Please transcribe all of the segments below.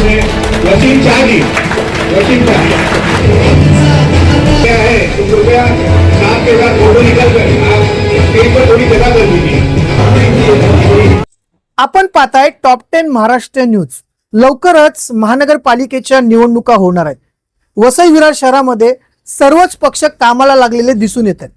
ने वसीम शाह वसीम शाह क्या है तो कृपया साहब के साथ फोटो निकल कर. आप स्टेज पर थोड़ी जगह कर दीजिए आपण पाहताय टॉप टेन महाराष्ट्र न्यूज लवकरच महानगरपालिकेच्या निवडणुका होणार आहेत. वसई विरार शहरामध्ये सर्वच पक्ष कामाला लागलेले दिसून येत आहेत.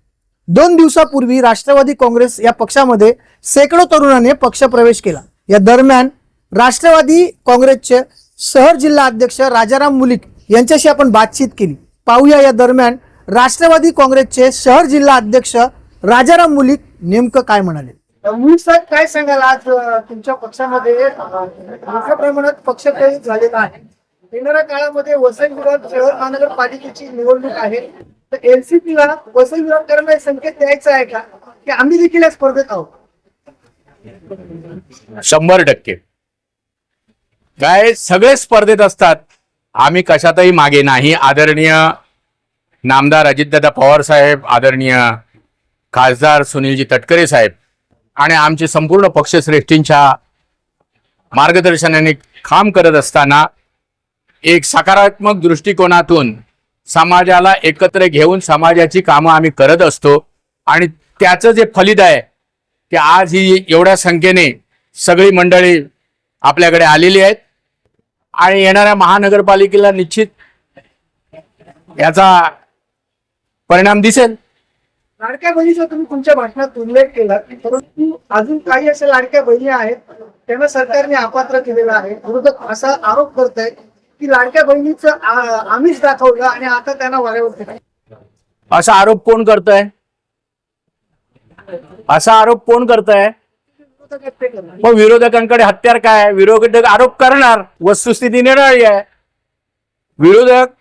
दोन दिवसापूर्वी राष्ट्रवादी काँग्रेस या पक्षामध्ये शेकडो तरुणांनी पक्षप्रवेश केला. या दरम्यान राष्ट्रवादी काँग्रेसचे शहर जिल्हा अध्यक्ष राजाराम मुलिक यांच्याशी आपण बातचीत केली. पाहूया या दरम्यान राष्ट्रवादी काँग्रेसचे शहर जिल्हा अध्यक्ष राजाराम मुलिक नेमकं काय म्हणाले? मुली साहेब काय सांगाल? आज तुमच्या पक्षामध्ये मोठ्या प्रमाणात पक्षप्रवेश झालेला आहे. येणाऱ्या काळामध्ये वसई विरार शहर महानगरपालिकेची निवडणूक आहे. तर एलसीपीला वसई विरारकरांना संकेत द्यायचा आहे का? की आम्ही देखील या स्पर्धेत आहोत. शंभर टक्के. काय सगळे स्पर्धेत असतात. आम्ही कशातही मागे नाही. आदरणीय नामदार अजितदादा पवार साहेब आदरणीय खासदार सुनीलजी तटकरे साहेब आणि आमचे संपूर्ण पक्षश्रेष्ठींच्या मार्गदर्शनाने काम करत असताना एक सकारात्मक दृष्टिकोनातून समाजाला एकत्र घेऊन समाजाची कामं आम्ही करत असतो आणि त्याचं जे फलित आहे ते आज ही एवढ्या संख्येने सगळी मंडळी आपल्याकडे आलेली आहेत. आणि येणाऱ्या महानगरपालिकेला निश्चित याचा परिणाम दिसेल लाडक्या बहिणीचा तुम्ही तुमच्या भाषणात उल्लेख केला परंतु अजून काही अशा लाडक्या बहिणी आहेत त्यांना सरकारने अपात्र केलेलं आहे विरोधक असा आरोप करत आहेत की लाडक्या बहिणीचं आ- आमिष दाखवलं आणि आता त्यांना वाऱ्यावर. असा आरोप कोण करतोय असा आरोप कोण करतोय विरोधक आहेत ते करणार. मग विरोधकांकडे हत्यार काय? विरोधक आरोप करणार. वस्तुस्थिती निराळी आहे. विरोधक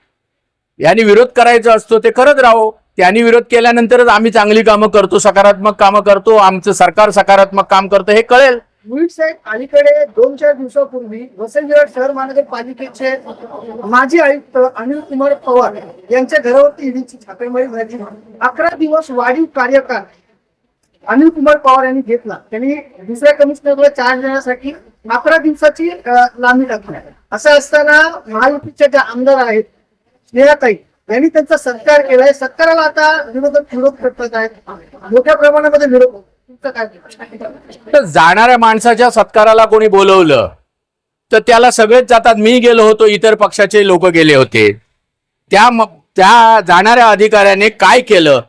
यांनी विरोध करायचा असतो ते करत राहो. त्यांनी विरोध केल्यानंतरच आम्ही चांगली कामं करतो सकारात्मक कामं करतो आमचं सरकार सकारात्मक काम करतं हे कळेल. साहेब अलीकडे दोन चार दिवसापूर्वी वसई विरार शहर महानगरपालिकेचे माजी आयुक्त अनिल कुमार पवार यांच्या घरावरती ईडीची छापेमारी झाली. अकरा दिवस वाढीव कार्यकाळ अनिल कुमार पवार यांनी घेतला. त्यांनी दुसऱ्या कमिशनरला चार्ज देण्यासाठी अकरा दिवसाची लांबी टाकली. असं असताना महायुतीच्या ज्या आमदार आहेत स्नेहाताई यांनी त्यांचा सत्कार केलाय. सत्काराला आता विरोधक विरोध करतात आहेत. मोठ्या प्रमाणामध्ये विरोध तर जाणाऱ्या माणसाच्या सत्काराला कोणी बोलवलं तर त्याला सगळेच जातात. मी गेलो होतो इतर पक्षाचे लोक गेले होते. त्या त्या जाणाऱ्या अधिकाऱ्याने काय केलं?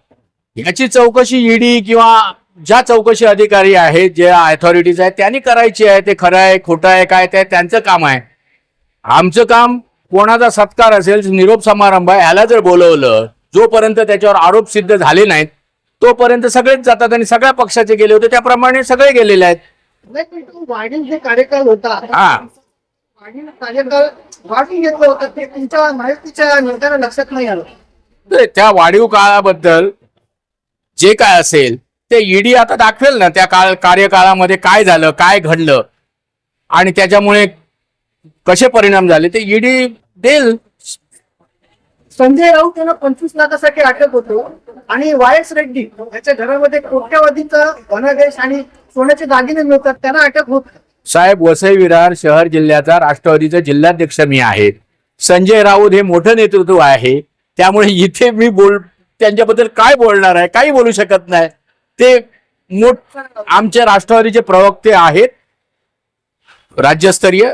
याची चौकशी ईडी किंवा ज्या चौकशी अधिकारी आहेत जे अथॉरिटीज आहेत त्यांनी करायची आहे ते खरं आहे खोटं आहे काय ते त्यांचं काम आहे. आमचं काम कोणाचा सत्कार असेल निरोप समारंभ आहे ह्याला जर बोलवलं जोपर्यंत त्याच्यावर आरोप सिद्ध झाले नाहीत तोपर्यंत सगळेच जातात आणि सगळ्या पक्षाचे गेले होते त्याप्रमाणे सगळे गेलेले आहेत. जे होता हा. कार्यकाळ वाढून घेतलं होतं ते तुमच्या माहितीच्या नेत्याला लक्षात नाही आलं. त्या वाढीव काळाबद्दल जे काय असेल ते ईडी आता दाखवेल ना त्या काळ कार्यकाळामध्ये काय झालं काय घडलं. आणि त्याच्यामुळे कसे परिणाम झाले ते ईडी देईल. संजय राऊत यांना पंचवीस लाखासाठी अटक होतो. आणि वाय एस रेड्डी याच्या घरामध्ये कोट्यवधीचा धनादेश आणि सोन्याचे दागिने मिळतात त्यांना अटक होत. साहेब वसई विरार शहर जिल्ह्याचा राष्ट्रवादीचा जिल्हाध्यक्ष मी आहे. संजय राऊत हे मोठं नेतृत्व आहे. त्यामुळे इथे मी बोल त्यांच्याबद्दल काय बोलणार आहे काही बोलू शकत नाही. ते मोठ आमचे राष्ट्रवादीचे प्रवक्ते आहेत राज्यस्तरीय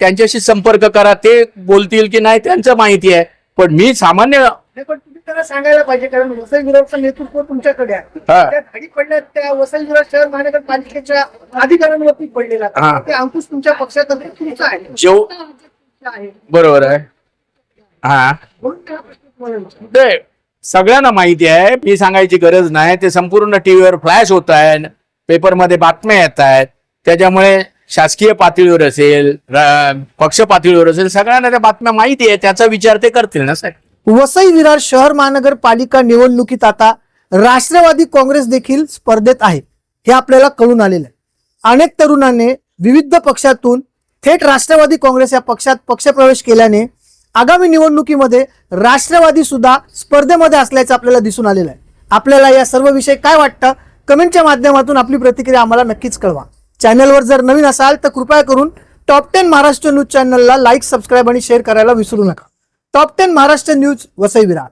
त्यांच्याशी संपर्क करा ते बोलतील की नाही त्यांचं माहिती आहे. पण मी सामान्य नाही, पण तुम्ही त्यांना सांगायला पाहिजे कारण वसई विरारचं नेतृत्व तुमच्याकडे आहे. हा. त्या धाडी पडल्या त्या वसई विरार शहर महानगरपालिकेच्या अधिकाऱ्यांवरती पडलेला हा. ते अंकुश तुमच्या पक्षात असेल, तुमचा आहे. जेव आहे. बरोबर आहे. हा. म्हणून त्या प्रश्न तुम्हाला विचारला. ते सगळ्यांना माहिती आहे मी सांगायची गरज नाही ते संपूर्ण टीव्हीवर फ्लॅश होत आहे पेपरमध्ये बातम्या येत आहेत त्याच्यामुळे शासकीय पातळीवर असेल पक्ष पातळीवर असेल सगळ्यांना त्या बातम्या माहिती आहे त्याचा विचार ते करतील ना साहेब. वसई विरार शहर महानगरपालिका निवडणुकीत आता राष्ट्रवादी काँग्रेस देखील स्पर्धेत आहे हे आपल्याला कळून आलेलं आहे. अनेक तरुणांनी विविध पक्षातून थेट राष्ट्रवादी काँग्रेस या पक्षात पक्षप्रवेश केल्याने आगामी निवडणुकीमध्ये राष्ट्रवादी सुद्धा स्पर्धेमध्ये असल्याचं आपल्याला दिसून आलेलं आहे. आपल्याला या सर्व विषय काय वाटतं? कमेंटच्या माध्यमातून आपली प्रतिक्रिया आम्हाला नक्कीच कळवा. चॅनलवर जर नवीन असाल तर कृपया करून टॉप टेन महाराष्ट्र न्यूज चॅनलला लाईक सबस्क्राईब आणि शेअर करायला विसरू नका. Top ten Maharashtra news Vasai Virar